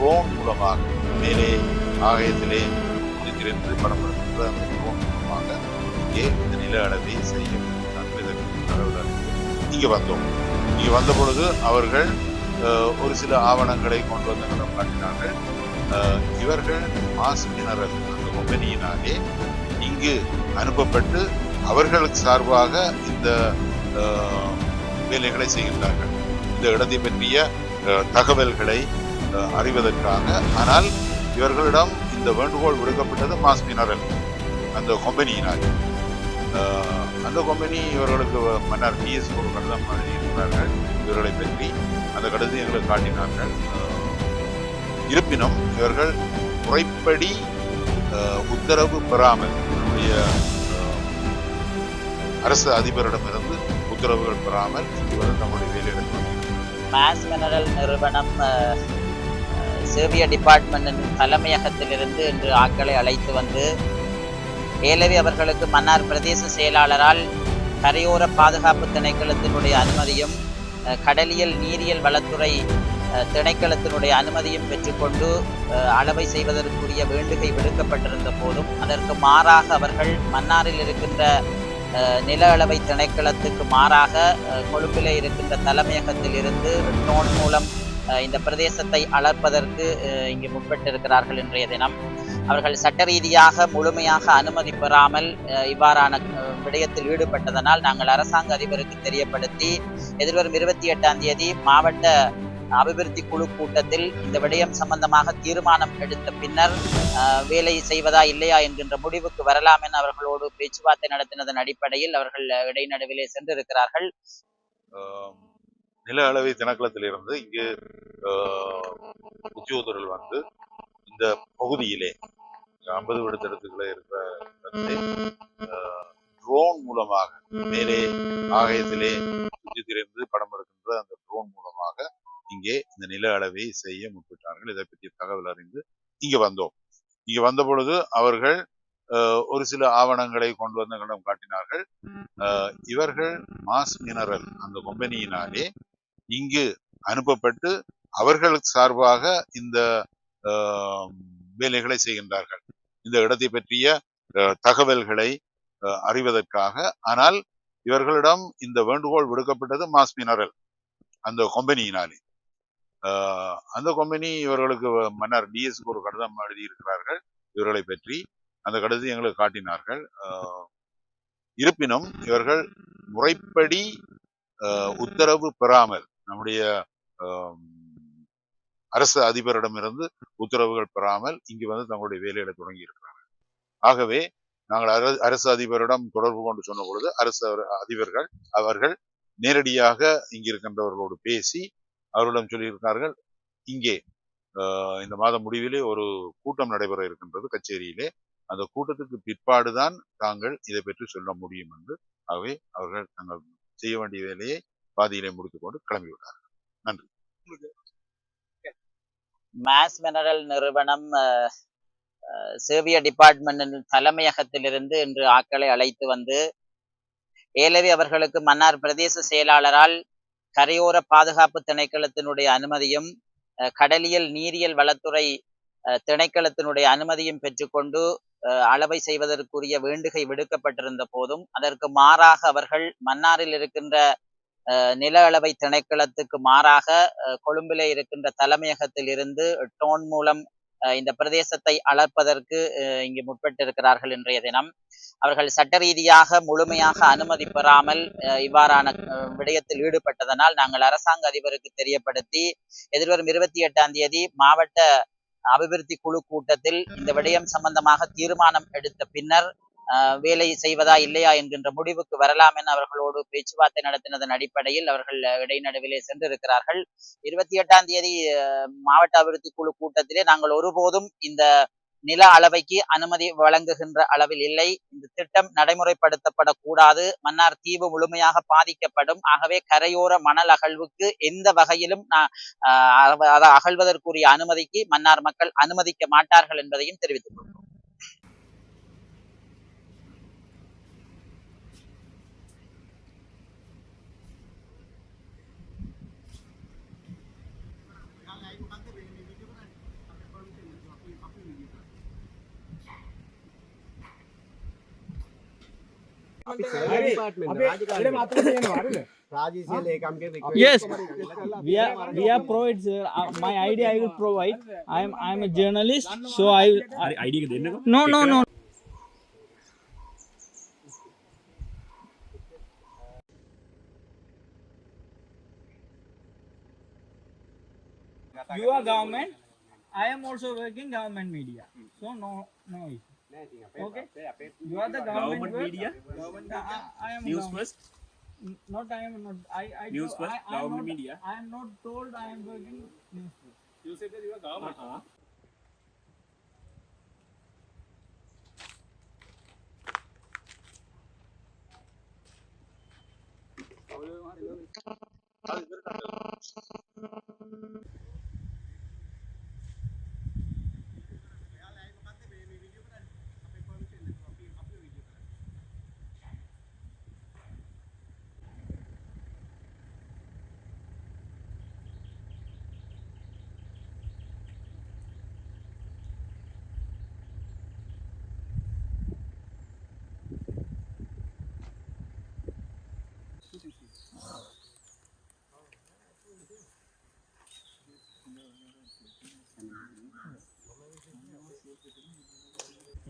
Drone மூலமாக மேலே ஆகயத்திலே இருக்கிறேன் படம் எடுக்கின்ற அந்த ட்ரோன் மூலமாக இங்கே இந்த நில அளவை செய்ய இங்கே வந்தோம். இங்கே வந்த பொழுது அவர்கள் ஒரு சில ஆவணங்களை கொண்டு வந்து நம்மிடம் காட்டினார்கள். இவர்கள் மாஸ் மினரல் அந்த கம்பெனியினாலே இங்கு அனுப்பப்பட்டு அவர்களுக்கு சார்பாக இந்த வேலைகளை செய்கின்றார்கள். இந்த இடத்தை பற்றிய தகவல்களை அறிவதற்காக. ஆனால் இவர்களிடம் இந்த வேண்டுகோள் விடுக்கப்பட்டது மாஸ் மினரல் அந்த கொம்பனியினால் அந்த கம்பெனி இவர்களுக்கு மன்னர் பிஎஸ் ஒரு கடிதம் எழுதியிருக்கிறார்கள் இவர்களை பற்றி அந்த கடிதம் எங்களுக்கு காட்டினார்கள். இருப்பினும் இவர்கள் முறைப்படி உத்தரவு பெறாமல் நம்முடைய அரசு அதிபரிடமிருந்து உத்தரவுகள் பெறாமல் இவர்கள் நம்முடைய வேலையிடம் மாஸ் மினரல் நிறுவனம் சேவிய டிபார்ட்மெண்ட்டின் தலைமையகத்திலிருந்து இன்று ஆட்களை அழைத்து வந்து ஏலவி அவர்களுக்கு மன்னார் பிரதேச செயலாளரால் கரையோர பாதுகாப்பு திணைக்களத்தினுடைய அனுமதியும் கடலியல் நீரியல் வளத்துறை திணைக்களத்தினுடைய அனுமதியும் பெற்றுக்கொண்டு அளவை செய்வதற்குரிய வேண்டுகை விடுக்கப்பட்டிருந்த போதும் அதற்கு மாறாக அவர்கள் மன்னாரில் இருக்கின்ற நில அளவை திணைக்களத்துக்கு மாறாக கொழும்பிலே இருக்கின்ற தலைமையகத்தில் இருந்து ட்ரோன் மூலம் இந்த பிரதேசத்தை அளப்பதற்கு அஹ், இங்கு முற்பட்டிருக்கிறார்கள் இன்றைய தினம். அவர்கள் சட்ட ரீதியாக முழுமையாக அனுமதி பெறாமல் இவ்வாறான விடயத்தில் ஈடுபட்டதனால் நாங்கள் அரசாங்க அதிபருக்கு தெரியப்படுத்தி எதிர்வரும் இருபத்தி எட்டாம் தேதி மாவட்ட அபிவிருத்தி குழு கூட்டத்தில் இந்த விடயம் சம்பந்தமாக தீர்மானம் எடுத்த பின்னர் அஹ், வேலை செய்வதா இல்லையா என்கின்ற முடிவுக்கு வரலாம் என அவர்களோடு பேச்சுவார்த்தை நடத்தினதன் அடிப்படையில் அவர்கள் இடைநடுவிலே சென்றிருக்கிறார்கள். நில அளவை திணைக்களத்திலிருந்து இங்கு ஆஹ், உத்தியோகத்தர்கள் வந்து இந்த பகுதியிலே ஐம்பது விடுத்தடத்துக்குள்ள இருக்கிற ட்ரோன் மூலமாக மேலே ஆகாயத்திலே சுற்றி திரிந்து படம் எடுக்கின்ற அந்த ட்ரோன் மூலமாக இங்கே இந்த நில அளவை செய்ய முற்பட்டார்கள். இதை பற்றிய தகவல் அறிந்து இங்க வந்தோம். இங்க வந்த பொழுது அவர்கள் ஆஹ், ஒரு சில ஆவணங்களை கொண்டு வந்த காட்டினார்கள். ஆஹ், இவர்கள் மாஸ் மினரல் அந்த கம்பெனியினாலே இங்கு அனுப்பப்பட்டு அவர்களுக்கு சார்பாக இந்த ஆஹ், வேலைகளை செய்கின்றார்கள். இந்த இடத்தை பற்றிய தகவல்களை அறிவதற்காக. ஆனால் இவர்களிடம் இந்த வேண்டுகோள் விடுக்கப்பட்டது மாஸ் மினரல் அந்த கம்பெனியினாலே. ஆஹ், அந்த கம்பெனி இவர்களுக்கு மன்னர் டிஎஸ்க்கு ஒரு கடிதம் எழுதியிருக்கிறார்கள் இவர்களை பற்றி. அந்த கடிதத்தை எங்களுக்கு காட்டினார்கள். ஆஹ், இருப்பினும் இவர்கள் முறைப்படி உத்தரவு பெறாமல் நம்முடைய அரசு அதிபரிடமிருந்து உத்தரவுகள் பெறாமல் இங்கு வந்து தங்களுடைய வேலைகளை தொடங்கி இருக்கிறார்கள். ஆகவே நாங்கள் அரசு அதிபரிடம் தொடர்பு கொண்டு சொன்ன பொழுது அரசு அதிபர்கள் அவர்கள் நேரடியாக இங்கு இருக்கின்றவர்களோடு பேசி அவர்களிடம் சொல்லியிருக்கிறார்கள் இங்கே ஆஹ், இந்த மாத முடிவிலே ஒரு கூட்டம் நடைபெற இருக்கின்றது கச்சேரியிலே. அந்த கூட்டத்துக்கு பிற்பாடுதான் தாங்கள் இதை பற்றி சொல்ல முடியும் என்று. ஆகவே அவர்கள் தங்கள் செய்ய வேண்டிய வேலையை பாதியிலே முடித்துக்கொண்டு கிளம்பிவிட்டார்கள் நன்றி. மாஸ் மினரல் நிறுவனம் சேவிய டிபார்ட்மெண்டின் தலைமையகத்திலிருந்து இன்று ஆக்களை அழைத்து வந்து ஏலவி அவர்களுக்கு மன்னார் பிரதேச செயலாளரால் கரையோர பாதுகாப்பு திணைக்களத்தினுடைய அனுமதியும் அஹ், கடலியல் நீரியல் வளத்துறை அஹ், திணைக்களத்தினுடைய அனுமதியும் பெற்றுக்கொண்டு அஹ், அளவை செய்வதற்குரிய வேண்டுகை விடுக்கப்பட்டிருந்த போதும் அதற்கு மாறாக அவர்கள் மன்னாரில் இருக்கின்ற நில அளவை திணைக்களத்துக்கு மாறாக கொழும்பிலே இருக்கின்ற தலைமையகத்தில் இருந்து டோன் மூலம் இந்த பிரதேசத்தை அளப்பதற்கு இங்கு முற்பட்டிருக்கிறார்கள் இன்றைய தினம். அவர்கள் சட்ட ரீதியாக முழுமையாக அனுமதி பெறாமல் அஹ், இவ்வாறான விடயத்தில் ஈடுபட்டதனால் நாங்கள் அரசாங்க அதிபருக்கு தெரியப்படுத்தி எதிர்வரும் இருபத்தி எட்டாம் தேதி மாவட்ட அபிவிருத்தி குழு கூட்டத்தில் இந்த விடயம் சம்பந்தமாக தீர்மானம் எடுத்த பின்னர் வேலை செய்வதா இல்லையா என்கின்ற முடிவுக்கு வரலாம் என அவர்களோடு பேச்சுவார்த்தை நடத்தினதன் அடிப்படையில் அவர்கள் இடைநடுவிலே சென்றிருக்கிறார்கள். இருபத்தி எட்டாம் தேதி அஹ், மாவட்ட அபிவிருத்தி குழு கூட்டத்திலே நாங்கள் ஒருபோதும் இந்த நில அளவைக்கு அனுமதி வழங்குகின்ற அளவில் இல்லை. இந்த திட்டம் நடைமுறைப்படுத்தப்படக்கூடாது. மன்னார் தீவு முழுமையாக பாதிக்கப்படும். ஆகவே கரையோர மணல் அகழ்வுக்கு எந்த வகையிலும் ஆஹ் அகழ்வதற்குரிய அனுமதிக்கு மன்னார் மக்கள் அனுமதிக்க மாட்டார்கள் என்பதையும் தெரிவித்துக் கொள்கிறோம். yes. we are we are provide sir uh, uh, my id i will provide. I am i am a journalist so i will id no no no. you are government. I am also working government media. So no no issue. Okay. You are the government, Government work- media? I, I am News government. first. Not I am not. I I News do- first, I, I government not, media. I am not told I am working news first. You said that you are government. Uh-uh.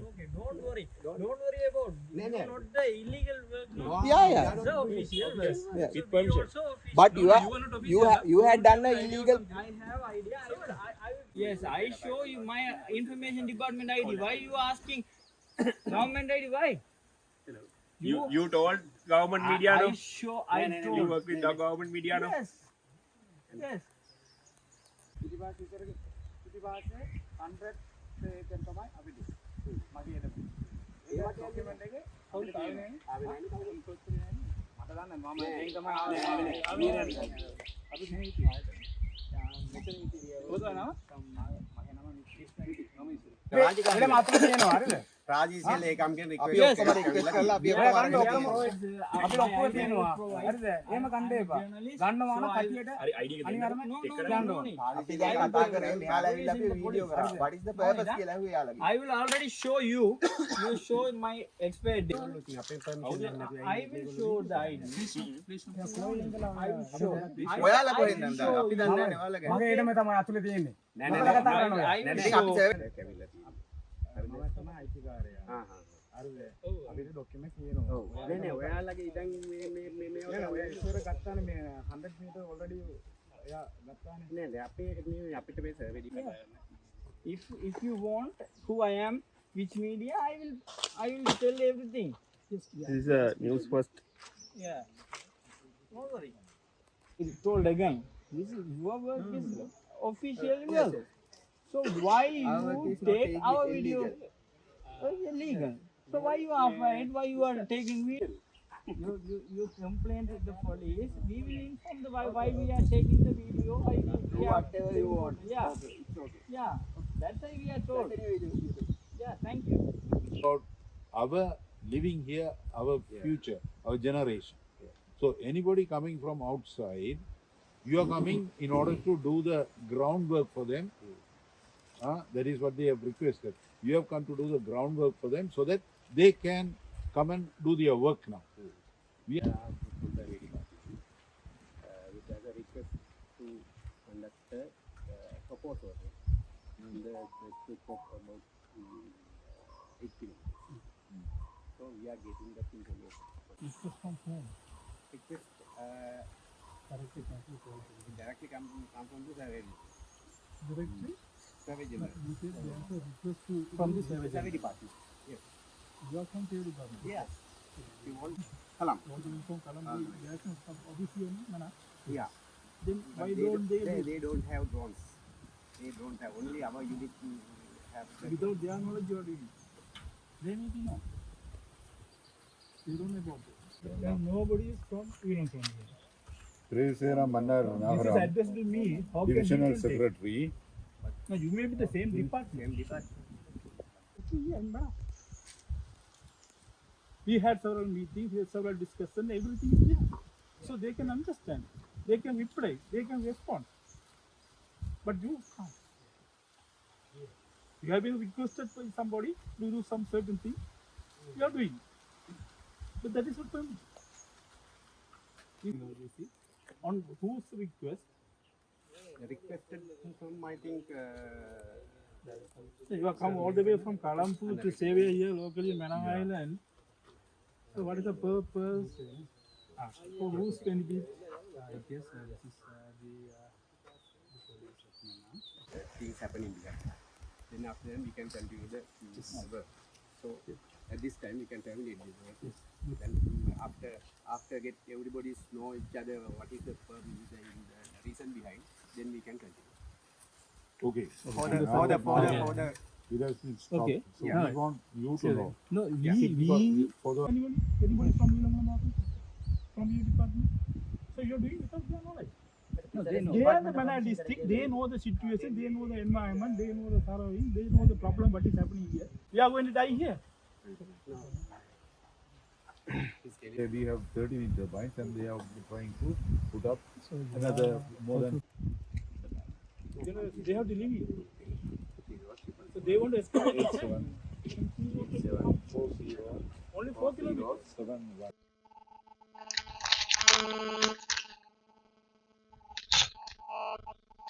Okay, don't worry. Don't worry about no, not the illegal work. No. Yeah, yeah. Official work. Yeah. So With. But you are you have you had done an illegal. I have idea. I. I, Yes, I show you my information department ID. Why you asking government ID? Why? You, you told government media. I, I show. I told. You work with the government media. Yes. Yes. कितनी बात है hundred ඒකෙන් තමයි අපි දෙන්නේ. මගේ එදම. ඒ document එකේ කවුද ආවේ? ආවේ නැහැ කවුද ඉන්පෝස්ට් කරන්නේ? මට දන්නේ මම එයින් තමයි ආවේ. ආවේ නැහැ. අපි මෙහෙ ඉතින් ආයෙත්. මෙතන ඉතින් ඔතන නම මගේ නම නිෂ්ක්‍රිය. නම ඉතින්. රාජිකා. එළ මාත්‍ර කියනවා හරිද? එහෙම ගන්න එපා. ගන්නවා නම් කටියට හරි ID එක දෙන්නකෝ. No, check no, කරන්න. no, no. අපි දැන් කතා කරේ මෙයාලා ඇවිල්ලා අපි වීඩියෝ කරා. what is the purpose කියලා ඇහුවේ යාළුවගේ. I will already show you. You show my expired date. I will show the ID. I will show. ඔයාලා I කොහෙන්ද will දන්නේ? show අපි you. දන්නේ නැහැ ඔයාලා ගැන. මගේ ඊටම තමයි අතුලේ තියෙන්නේ. නෑ නෑ I- නෑ. I will ඉතින් අපි show. සර්වර් එකක් ඇවිල්ලා if if you want who i am which media i will i will tell everything. This is a news first. Yeah. No worry. Told again. This is your work is hmm. official uh, so why you take our video. Oh, illegal. So why you are afraid? Why you are taking video? You, you, you complain to the police. We will inform the why, why we are taking the video. Why we, Do yeah. whatever you want. Yeah. Okay, it's okay. Yeah. That's why we are told. Yeah. Thank you. about our living here, our future, our generation. So anybody coming from outside, you are coming in order to do the groundwork for them. Uh, that is what they have requested. You have come to do the groundwork for them so that they can come and do their work now. We are which has a request to conduct a uh, proposal in the district of about um, 8 kilometers. So we are getting that information. Request uh, directly come, from the. Directly, Survey general. you said there's a request to from the. Survey department. Yes. You are from department. Yes. You want Kalam. Want to inform Kalam the direction of obviously, Mana. Yeah. Then But why they, don't they, they, do- they don't have drones. They don't have only our unit have. without their knowledge you are doing? They need to know. They don't know about it. Now nobody is from even from here. Tresera Manar This is addressed to me. How can Divisional you take? Secretary. No, you may be the same hmm. department. Same department. Yeah. We had several meetings, we had several discussions, everything is there. So they can understand, they can reply, they can respond. But you can't. You have been requested by somebody to do some certain thing, you are doing. But that is not permitted. You know, you see, on whose request, requested from, I think, uh, so you have come all the way from Kalampur to stay here locally in Manang Island. So what is the purpose? Ah, for whose benefit? I guess uh, this is uh, the, uh, the police of Manang. Things happening here. Then after that we can continue the mm, work. So at this time we can terminate this work. Then mm, after after get everybody know each other what is the, purpose, the, the reason behind, then we can continue. Okay. For the for the for the for the It has been stopped. Okay. So Yeah. we want you to Sure. know. No, we, Yeah, Because we, for the anybody, anybody from Vilangan office? From your department? So you're doing without their knowledge? No, they know. They are Department the of district, they know the situation, they know the environment, they know the surrounding, they know the problem, what is happening here. We are going to die here. Okay, we have 13 turbines and they are trying to put up another uh, more than they, have to leave you. So they want to escape Only 4 kilometers. 7 1.